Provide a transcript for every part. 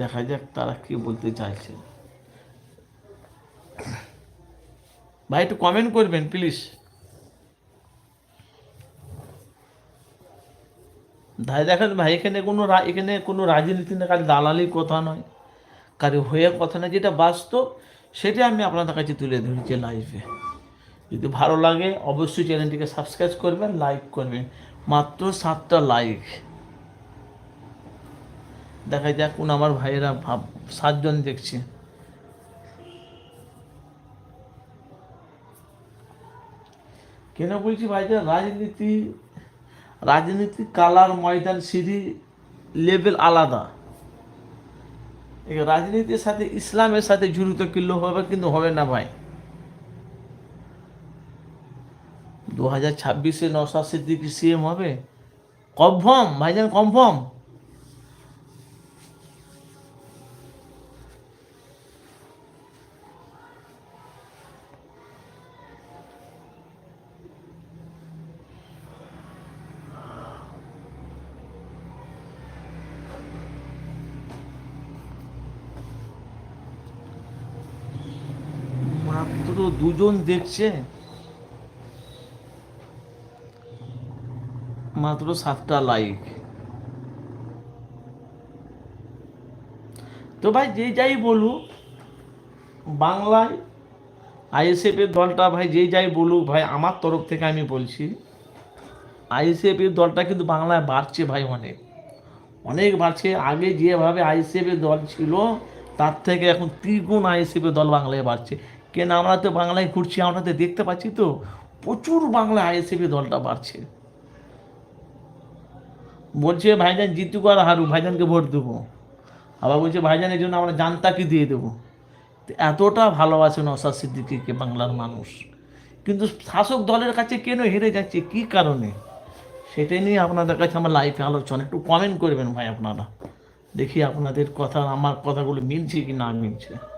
দেখা যাক তারা কি বলতে চাইছে। ভাই, একটু কমেন্ট করবেন প্লিজ ভাই, দেখেন ভাই, এখানে কোনো এখানে কোনো রাজনীতি না, কারি দালালির কথা নয়, কারি হয়ে কথা নয়, যেটা বাস্তব সেটা আমি আপনাদের কাছে তুলে ধরেছি লাইভে যদি ভালো লাগে, অবশ্যই চ্যানেলটিকে সাবস্ক্রাইব করবেন লাইক করবেন, মাত্র সাতটা লাইক দেখা যাক কোন আমার ভাইয়েরা ভাব, সাতজন দেখছে। কেন বলছি ভাইজান রাজনীতি রাজনীতি, কালার, ময়দান, সিঁড়ি, লেভেল আলাদা। রাজনীতির সাথে, ইসলামের সাথে জড়িত কিলো হবে, কিন্তু হবে না ভাই। দু হাজার ছাব্বিশে নশা সিদ্দিকি সিএম হবে? কনফার্ম, ভাইজান কনফার্ম? মাত্র দুজন দেখছে? মাত্র সাতটা লাইক তো ভাই, যে যাই বলুক, বাংলায় আইএসএফ এর দলটা ভাই, যে যাই বলুক, ভাই, আমার তরফ থেকে আমি বলছি আইএসএফ এর দলটা কিন্তু বাংলায় বাড়ছে ভাই অনেক। অনেক বাড়ছে। আগে যেভাবে আইএসএফ এর দল ছিল, তার থেকে এখন দ্বিগুণ আইএসএফ এর দল বাংলায় বাড়ছে। কেন আমরা তো বাংলায় ঘুরছি, আমরা তো দেখতে পাচ্ছি তো, প্রচুর বাংলায় আইএসএফ দলটা বাড়ছে। বলছে, ভাইজান জিতুক আর হারুক, ভাইজানকে ভোট দেবো। আবার বলছে, ভাইজানের জন্য আমরা জানতাকে দিয়ে দেবো। এতটা ভালোবাসে নসাদ সিদ্দিকিকে বাংলার মানুষ। কিন্তু শাসক দলের কাছে কেন হেরে যাচ্ছে? কি কারণে? সেটাই নিয়ে আপনাদের কাছে আমার লাইফে আলোচনা। একটু কমেন্ট করবেন ভাই আপনারা। দেখি আপনাদের কথা, আমার কথাগুলো মিলছে কি না মিলছে।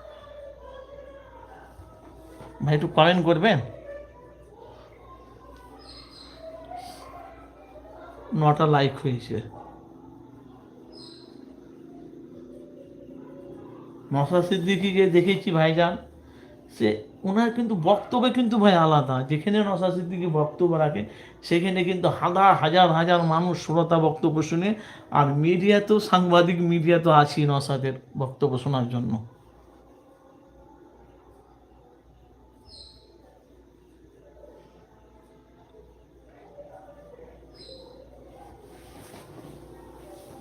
ভাই, একটু কমেন্ট করবেন? নটা লাইক হয়েছে। নসা সিদ্দিকিকে দেখেছি ভাইজান। সে ওনার কিন্তু বক্তব্য কিন্তু ভাই আলাদা। যেখানে নসা সিদ্দিকি বক্তব্য রাখে, সেখানে কিন্তু হাজার হাজার হাজার মানুষ শ্রোতা বক্তব্য শুনে, আর মিডিয়াতেও সাংবাদিক মিডিয়া তো আছি নসাদের বক্তব্য শোনার জন্য।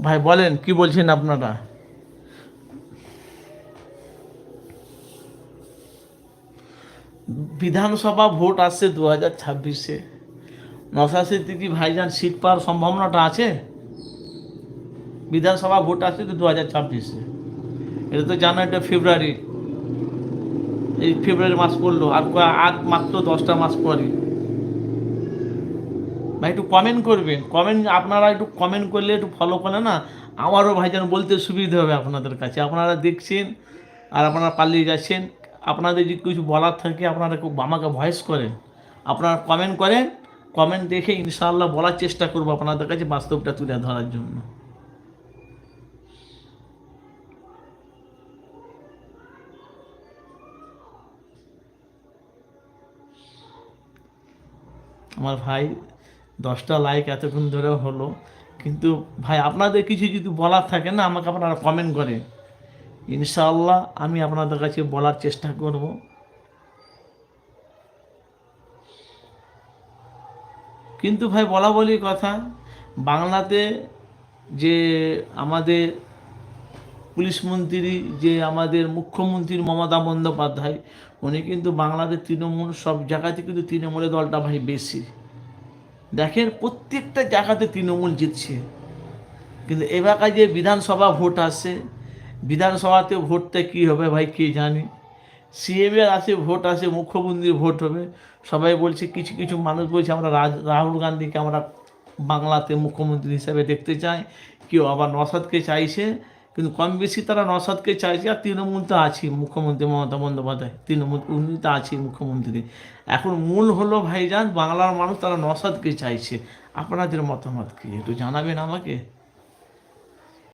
ভাই, বলেন, কি বলছেন আপনারা? বিধানসভা ভোট আসছে দু হাজার ছাব্বিশে। নশা সিদ্দিকি ভাইজান সিট পাওয়ার সম্ভাবনাটা আছে? বিধানসভা ভোট আসছে তো দু হাজার ছাব্বিশে। এটা তো জানো এটা ফেব্রুয়ারি। এই ফেব্রুয়ারি মাস পড়ল, আর আর মাত্র দশটা মাস পরে ভাই, একটু কমেন্ট করবেন। কমেন্ট আপনারা একটু কমেন্ট করলে একটু ফলো করলে না, আমারও ভাইজান বলতে সুবিধা হবে আপনাদের কাছে। আপনারা দেখছেন আর আপনারা পালিয়ে যাচ্ছেন, আপনাদের যদি কিছু বলার থাকে, আপনারা খুব আমাকে ভয়েস করেন। আপনারা কমেন্ট করেন কমেন্ট দেখে ইনশাআল্লাহ বলার চেষ্টা করব আপনাদের কাছে বাস্তবটা তুলে ধরার জন্য। আমার ভাই দশটা লাইক এতক্ষণ ধরে হলো। কিন্তু ভাই, আপনাদের কিছু যদি বলার থাকে না, আমাকে আপনারা কমেন্ট করে। ইনশাআল্লাহ আমি আপনাদের কাছে বলার চেষ্টা করব। কিন্তু ভাই, বলা বলি কথা, বাংলাতে যে আমাদের পুলিশ মন্ত্রী, যে আমাদের মুখ্যমন্ত্রী মমতা বন্দ্যোপাধ্যায়, উনি কিন্তু বাংলাদেশ তৃণমূল, সব জায়গাতে কিন্তু তৃণমূলের দলটা ভাই বেশি। দেখেন প্রত্যেকটা জায়গাতে তৃণমূল জিতছে। কিন্তু এবার যে বিধানসভা ভোট আসছে বিধানসভাতে ভোটটা কী হবে ভাই কে জানে? সিএমের আসে ভোট আসে মুখ্যমন্ত্রীর ভোট হবে। সবাই বলছে, কিছু কিছু মানুষ বলছে, আমরা রাহুল গান্ধীকে আমরা বাংলাতে মুখ্যমন্ত্রী হিসাবে দেখতে চাই। কেউ আবার নসাদকে চাইছে। কিন্তু কম বেশি তারা নসাদকে চাইছে, আর তৃণমূল তো আছেই, মুখ্যমন্ত্রী মমতা বন্দ্যোপাধ্যায়। তৃণমূল, উনি তো আছেই মুখ্যমন্ত্রী। এখন মূল হলো ভাইজান, বাংলার মানুষ তারা নসাদকে চাইছে। আপনাদের মতামত কি? একটু জানাবেন আমাকে?